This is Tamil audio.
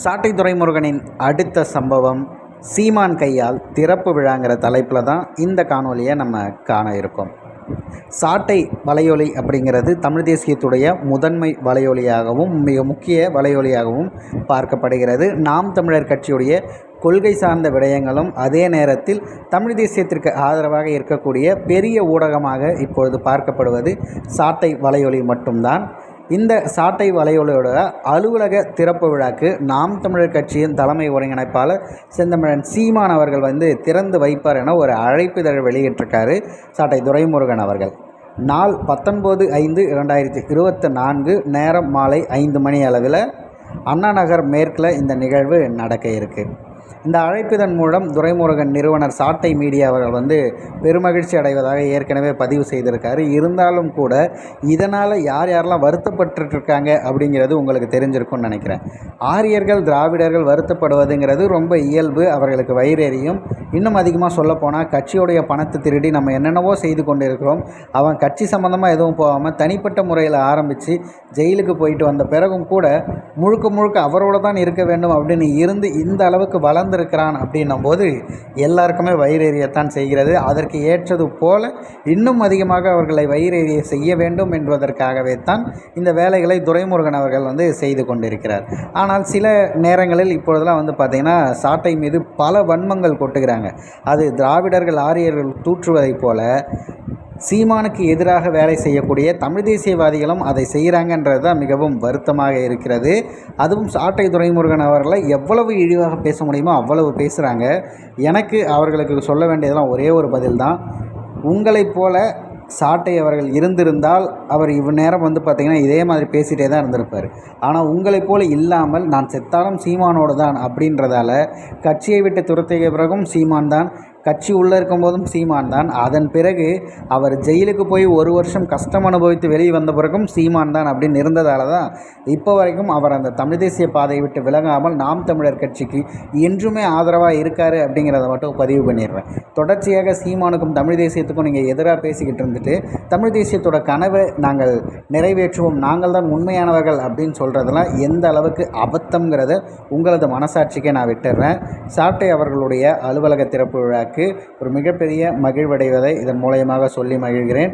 சாட்டை துரைமுருகனின் அடுத்த சம்பவம் சீமான் கையால் திறப்பு விழாங்கிற தலைப்பில் தான் இந்த காணொலியை நம்ம காண இருக்கோம். சாட்டை வலையொலி அப்படிங்கிறது தமிழ் தேசியத்துடைய முதன்மை வலையொலியாகவும் மிக முக்கிய வலையொலியாகவும் பார்க்கப்படுகிறது. நாம் தமிழர் கட்சியுடைய கொள்கை சார்ந்த விடயங்களும் அதே நேரத்தில் தமிழ் தேசியத்திற்கு ஆதரவாக இருக்கக்கூடிய பெரிய ஊடகமாக இப்பொழுது பார்க்கப்படுவது சாட்டை வலையொலி மட்டும்தான். இந்த சாட்டை வலையொலியோட அலுவலக திறப்பு விழாக்கு நாம் தமிழர் கட்சியின் தலைமை ஒருங்கிணைப்பாளர் செந்தமிழன் சீமான் அவர்கள் வந்து திறந்து வைப்பார் என ஒரு அழைப்பிதழ் வெளியிட்டிருக்காரு சாட்டை துரைமுருகன் அவர்கள். நாள் பத்தொன்பது ஐந்து இரண்டாயிரத்தி இருபத்தி நான்கு நேரம் மாலை ஐந்து மணி அளவில் அண்ணா நகர் மேற்கில் இந்த நிகழ்வு நடக்க இருக்குது இந்த அழைப்பிதன் மூலம் துரைமுருகன் நிறுவனர் சாட்டை மீடியா அவர்கள் வந்து பெருமகிழ்ச்சி அடைவதாக ஏற்கனவே பதிவு செய்திருக்காரு. இருந்தாலும் கூட இதனால் யார் யாரெல்லாம் வருத்தப்பட்டுட்டு இருக்காங்க அப்படிங்கிறது உங்களுக்கு தெரிஞ்சிருக்கும்னு நினைக்கிறேன். ஆரியர்கள் திராவிடர்கள் வருத்தப்படுவதுங்கிறது ரொம்ப இயல்பு. அவர்களுக்கு வயிறெறியும் இன்னும் அதிகமாக சொல்லப்போனால் கட்சியுடைய பணத்தை திருடி நம்ம என்னென்னவோ செய்து கொண்டு இருக்கிறோம் அவன் கட்சி சம்மந்தமாக எதுவும் போகாமல் தனிப்பட்ட முறையில் ஆரம்பித்து ஜெயிலுக்கு போயிட்டு வந்த பிறகும் கூட முழுக்க முழுக்க அவரோட தான் இருக்க வேண்டும் அப்படின்னு இருந்து இந்த அளவுக்கு வள வளர்ந்துருக்கிறான் அப்படின்னும் போது எல்லாருக்குமே வயிறெறியத்தான் செய்கிறது. அதற்கு ஏற்றது போல இன்னும் அதிகமாக அவர்களை வயிறெறிய செய்ய வேண்டும் என்பதற்காகவே தான் இந்த வேலைகளை துரைமுருகன் அவர்கள் வந்து செய்து கொண்டிருக்கிறார். ஆனால் சில நேரங்களில் இப்பொழுதெல்லாம் வந்து பார்த்திங்கன்னா சாட்டை மீது பல வன்மங்கள் கொட்டுகிறாங்க. அது திராவிடர்கள் ஆரியர்கள் தூற்றுவதைப் போல சீமானுக்கு எதிராக வேலை செய்யக்கூடிய தமிழ் தேசியவாதிகளும் அதை செய்கிறாங்கன்றது தான் மிகவும் வருத்தமாக இருக்கிறது. அதுவும் சாட்டை துரைமுருகன் அவர்களை எவ்வளவு இழிவாக பேச முடியுமோ அவ்வளவு பேசுகிறாங்க எனக்கு அவர்களுக்கு சொல்ல வேண்டியதெல்லாம் ஒரே ஒரு பதில் தான். உங்களைப் போல சாட்டை அவர்கள் இருந்திருந்தால் அவர் இவ்நேரம் வந்து பார்த்திங்கன்னா இதே மாதிரி பேசிகிட்டே தான் இருந்திருப்பார். ஆனால் உங்களைப் போல இல்லாமல் நான் செத்தாலும் சீமானோடு தான் அப்படின்றதால கட்சியை விட்டு துரத்திய பிறகும் சீமான் தான். கட்சி உள்ளே இருக்கும்போதும் சீமான் தான். அதன் பிறகு அவர் ஜெயிலுக்கு போய் ஒரு வருஷம் கஷ்டம் அனுபவித்து வெளியே வந்த பிறகும் சீமான் தான் அப்படின்னு இருந்ததால தான் இப்போ வரைக்கும் அவர் அந்த தமிழ் தேசிய பாதையை விட்டு விலகாமல் நாம் தமிழர் கட்சிக்கு என்றுமே ஆதரவாக இருக்கார் அப்படிங்கிறத மட்டும் பதிவு பண்ணிடுறேன். தொடர்ச்சியாக சீமானுக்கும் தமிழ் தேசியத்துக்கும் நீங்கள் எதிராக பேசிக்கிட்டு இருந்துட்டு தமிழ் தேசியத்தோட கனவை நாங்கள் நிறைவேற்றுவோம். நாங்கள் தான் உண்மையானவர்கள் அப்படின்னு சொல்கிறதெல்லாம் எந்த அளவுக்கு அபத்தம்ங்கிறத உங்களது மனசாட்சிக்கே நான் விட்டுடுறேன். சாட்டை அவர்களுடைய அலுவலக திறப்பு எனக்கு ஒரு மிகப்பெரிய மகிழ்வடைவதை இதன் மூலயமாக சொல்லி மகிழ்கிறேன்.